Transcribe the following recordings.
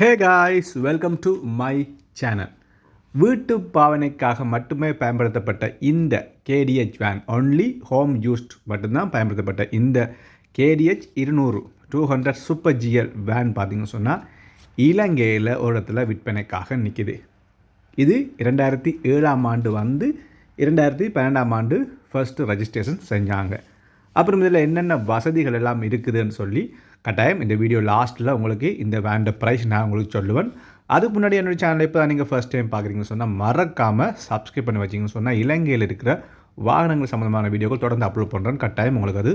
Hey guys welcome to my channel வீட்டு பாவனைக்காக மட்டுமே பயன்படுத்தப்பட்ட இந்த K D H van only home used மட்டும்தான் பயன்படுத்தப்பட்ட இந்த கேடிஹெச் இருநூறு two hundred super G L van பார்த்தீங்கன்னு சொன்னால் இலங்கையில் ஒரு இடத்துல விற்பனைக்காக நிற்கிது இது இரண்டாயிரத்தி ஏழாம் ஆண்டு வந்து இரண்டாயிரத்தி பன்னெண்டாம் ஆண்டு ஃபர்ஸ்ட்டு ரெஜிஸ்ட்ரேஷன் செஞ்சாங்க. அப்புறம் இதில் என்னென்ன வசதிகள் எல்லாம் இருக்குதுன்னு சொல்லி கட்டாயம் இந்த வீடியோ லாஸ்ட்டில் உங்களுக்கு இந்த வேண்ட ப்ரைஸ் நான் உங்களுக்கு சொல்லுவேன். அதுக்கு முன்னாடி என்னோட சேனலை இப்போ நீங்கள் ஃபர்ஸ்ட் டைம் பார்க்குறீங்கன்னு சொன்னால் மறக்காமல் சப்ஸ்கிரைப் பண்ணி வச்சிங்கன்னு சொன்னால் இலங்கையில் இருக்கிற வாகனங்கள் சம்மந்தமான வீடியோக்கள் தொடர்ந்து அப்லோட் பண்ணுறேன் கட்டாயம் உங்களுக்கு அது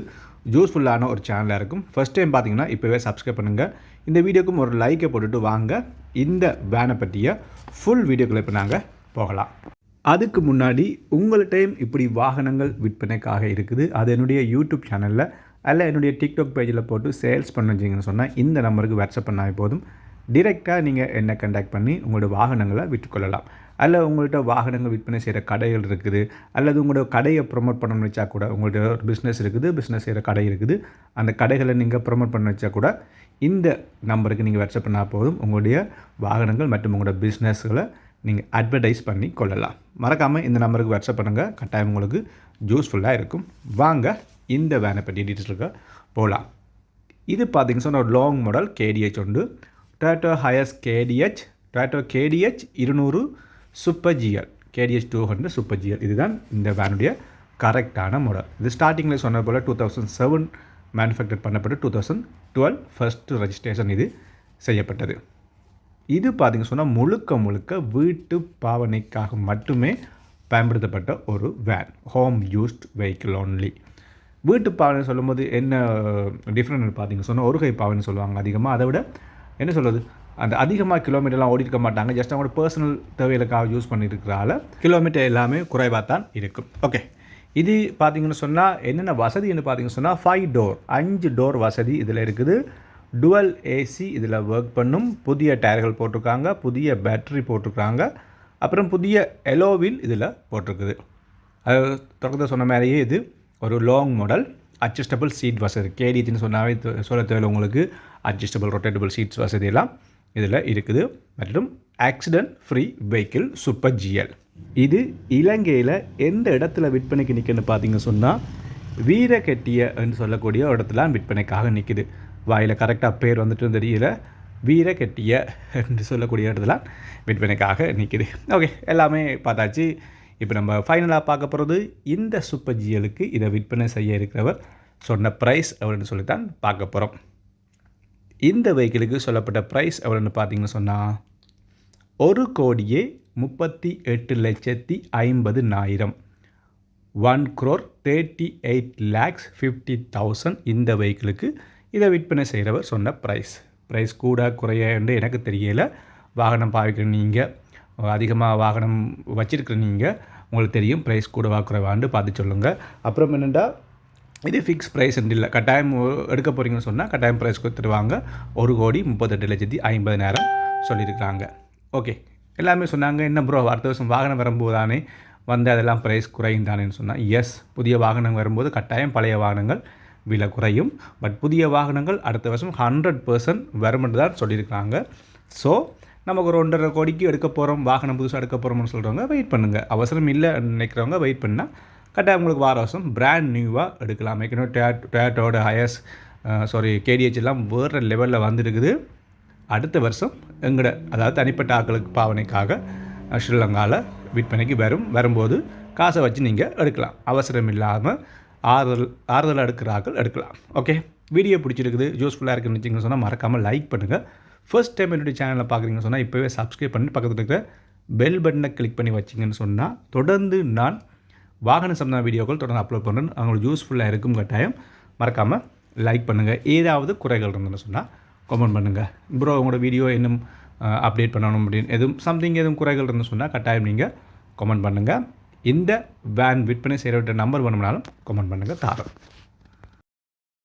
யூஸ்ஃபுல்லான ஒரு சேனலாக இருக்கும். ஃபர்ஸ்ட் டைம் பார்த்தீங்கன்னா இப்போவே சப்ஸ்கிரைப் பண்ணுங்கள் இந்த வீடியோக்கும் ஒரு லைக்கை போட்டுட்டு வாங்க. இந்த வேனை பற்றிய ஃபுல் வீடியோக்களை இப்போ நாங்கள் போகலாம். அதுக்கு முன்னாடி உங்கள்கிட்டையும் இப்படி வாகனங்கள் விற்பனைக்காக இருக்குது. அது என்னுடைய யூடியூப் சேனலில் அல்ல என்னுடைய டிக்டாக் பேஜில் போட்டு சேல்ஸ் பண்ணிச்சிங்கன்னு சொன்னால் இந்த நம்பருக்கு வாட்ஸ்அப் பண்ணால் போதும். டிரெக்டாக நீங்கள் என்ன கண்டாக்ட் பண்ணி உங்களோட வாகனங்களை விற்றுக்கொள்ளலாம். அல்ல உங்கள்கிட்ட வாகனங்கள் விற்பனை செய்கிற கடைகள் இருக்குது அல்லது உங்களோட கடையை ப்ரொமோட் பண்ணணும்னு வச்சா கூட உங்கள்கிட்ட ஒரு பிஸ்னஸ் இருக்குது பிஸ்னஸ் செய்கிற கடை இருக்குது. அந்த கடைகளை நீங்கள் ப்ரொமோட் பண்ண வச்சா கூட இந்த நம்பருக்கு நீங்கள் வாட்ஸ்அப் பண்ணால் போதும். உங்களுடைய வாகனங்கள் மற்றும் உங்களோட பிஸ்னஸ்களை நீங்கள் அட்வர்டைஸ் பண்ணி கொள்ளலாம். மறக்காமல் இந்த நம்பருக்கு வாட்ஸ்அப் பண்ணுங்கள் கட்டாயம் உங்களுக்கு யூஸ்ஃபுல்லாக இருக்கும். வாங்க இந்த வேனை பற்றி டீட்டெயில்ஸுக்கு போகலாம் இது பார்த்திங்க சொன்னால் ஒரு லாங் மாடல் கேடிஹெச் உண்டு. Toyota Hiace K D H Toyota K D H இருநூறு super G L K D H two hundred super G L இதுதான் இந்த வேனுடைய கரெக்டான மாடல் இது ஸ்டார்டிங்கில் சொன்ன போல் டூ தௌசண்ட் செவன் மேனுஃபேக்சர் பண்ணப்பட்டு two thousand twelve first registration இது செய்யப்பட்டது. இது பார்த்திங்க சொன்னால் முழுக்க முழுக்க வீட்டு பாவனைக்காக மட்டுமே பயன்படுத்தப்பட்ட ஒரு van home used vehicle only வீட்டு பாவனை சொல்லும்போது என்ன uh, டிஃப்ரெண்ட் பார்த்தீங்க சொன்னால் ஒரு கை பாவனை சொல்லுவாங்க அதிகமாக அதை விட என்ன சொல்கிறது அந்த அதிகமாக கிலோமீட்டர்லாம் ஓடிருக்க மாட்டாங்க. ஜஸ்ட் அவங்களோட பர்சனல் தேவைகளுக்காக யூஸ் பண்ணியிருக்கிறால கிலோமீட்டர் எல்லாமே குறைவாக தான் இருக்கும். ஓகே இது பார்த்தீங்கன்னு சொன்னால் என்னென்ன வசதின்னு பார்த்தீங்கன்னு சொன்னால் ஃபைவ் டோர் அஞ்சு டோர் வசதி இதில் இருக்குது. டுவல் ஏசி இதில் ஒர்க் பண்ணும். புதிய டயர்கள் போட்டிருக்காங்க புதிய பேட்ரி போட்டிருக்காங்க. அப்புறம் புதிய எலோவில் இதில் போட்டிருக்குது. அது தொடக்கத்தை சொன்ன மாதிரியே இது. ஒரு லாங் மாடல் அட்ஜஸ்டபிள் சீட் வசதி. கேடிஜின்னு சொன்னாவே சொல்ல தேவையில்லை உங்களுக்கு. அட்ஜஸ்டபிள் ரொட்டேட்டபிள் சீட்ஸ் வசதியெல்லாம் இதில் இருக்குது. மற்றும் accident free vehicle super G L இது இலங்கையில் எந்த இடத்துல விற்பனைக்கு நிற்குன்னு பார்த்தீங்க சொன்னால் வீரகெட்டிய என்று சொல்லக்கூடிய ஒரு இடத்துல விற்பனைக்காக நிற்குது வாயில் கரெக்டாக பேர் வந்துட்டு தெரியல. வீரகெட்டிய என்று சொல்லக்கூடிய இடத்துல விற்பனைக்காக நிற்குது ஓகே எல்லாமே பார்த்தாச்சு. இப்போ நம்ம ஃபைனலாக பார்க்க போகிறது இந்த சூப்பர் ஜிஎலுக்கு இதை விற்பனை செய்ய இருக்கிறவர் சொன்ன ப்ரைஸ் எவ்வளோன்னு சொல்லித்தான் பார்க்க போகிறோம் இந்த வெஹிக்கிளுக்கு சொல்லப்பட்ட ப்ரைஸ் எவ்வளோன்னு பார்த்தீங்கன்னு சொன்னால் ஒரு கோடியே முப்பத்தி எட்டு லட்சத்தி ஐம்பது நாயிரம். One crore thirty eight lakhs fifty thousand இந்த வெஹிக்கிளுக்கு இதை விற்பனை செய்கிறவர் சொன்ன ப்ரைஸ் ப்ரைஸ் கூட குறையன்று எனக்கு தெரியலை. வாகனம் பாவிக்கிற நீங்கள் அதிகமாக வாகனம் வச்சிருக்கிற நீங்கள் உங்களுக்கு தெரியும் ப்ரைஸ் கூடவா குறைவான்னு பார்த்து சொல்லுங்கள் அப்புறம் என்னென்னா இது ஃபிக்ஸ் ப்ரைஸ் இல்லை. கட்டாயம் எடுக்க போகிறீங்கன்னு சொன்னால் கட்டாயம் ப்ரைஸ் கொடுத்துருவாங்க ஒரு கோடி முப்பத்தெட்டு லட்சத்தி ஐம்பதினாயிரம் சொல்லியிருக்கிறாங்க. ஓகே எல்லாமே சொன்னாங்க. என்ன ப்ரோ அடுத்த வருஷம் வாகனம் வரும்போது தானே வந்து அதெல்லாம் ப்ரைஸ் குறையும் தானேன்னு சொன்னால் எஸ் புதிய வாகனம் வரும்போது கட்டாயம் பழைய வாகனங்கள் விலை குறையும். பட் புதிய வாகனங்கள் அடுத்த வருஷம் ஹண்ட்ரட் பர்சன்ட் வருமென்று தான் சொல்லியிருக்காங்க ஸோ நமக்கு ஒரு ஒன்றரை கோடிக்கு எடுக்க போகிறோம் வாகனம் புதுசாக எடுக்க போகிறோம்னு சொல்கிறவங்க வெயிட் பண்ணுங்கள் அவசரம் இல்லை நினைக்கிறவங்க வெயிட் பண்ணால் கரெக்டாக உங்களுக்கு வார வருஷம் பிராண்ட் நியூவாக எடுக்கலாம். ஏற்கனவே டேட் டேட்டோட ஹையஸ் சாரி கேடிஹெச் எல்லாம் வேறு லெவலில் வந்துருக்குது. அடுத்த வருஷம் எங்கட அதாவது தனிப்பட்ட ஆக்களுக்கு பாவனைக்காக ஸ்ரீலங்காவில் விற்பனைக்கு வரும் வரும்போது காசை வச்சு நீங்கள் எடுக்கலாம். அவசரம் இல்லாமல் ஆறுதல் ஆறுதல் எடுக்கிற ஆக்கள் எடுக்கலாம். ஓகே வீடியோ பிடிச்சிருக்குது யூஸ்ஃபுல்லாக இருக்குன்னு வச்சிங்கன்னு சொன்னால் மறக்காமல் லைக் பண்ணுங்கள் ஃபர்ஸ்ட் டைம் என்னுடைய சேனலை பார்க்குறீங்கன்னு சொன்னால் இப்போவே சப்ஸ்கிரைப் பண்ணி பக்கத்தில் இருக்கிற பெல் பட்டனை கிளிக் பண்ணி வச்சிங்கன்னு சொன்னால் தொடர்ந்து நான் வாகன சம்பந்த வீடியோக்கள் தொடர்ந்து அப்லோட் பண்ணுறேன் அவங்களுக்கு யூஸ்ஃபுல்லாக இருக்கும் கட்டாயம் மறக்காமல் லைக் பண்ணுங்கள் ஏதாவது குறைகள் இருந்ததுன்னு சொன்னால் கமெண்ட் பண்ணுங்கள் ப்ரோ உங்களோட வீடியோ இன்னும் அப்டேட் பண்ணணும் அப்படின்னு எதுவும் சம்திங் எதுவும் குறைகள் இருந்துன்னு சொன்னால் கட்டாயம் நீங்கள் கமெண்ட் பண்ணுங்கள் இந்த வேன் விற்பனை செய்கிற நம்பர் வேணும்னாலும் கமெண்ட் பண்ணுங்கள் தாரம்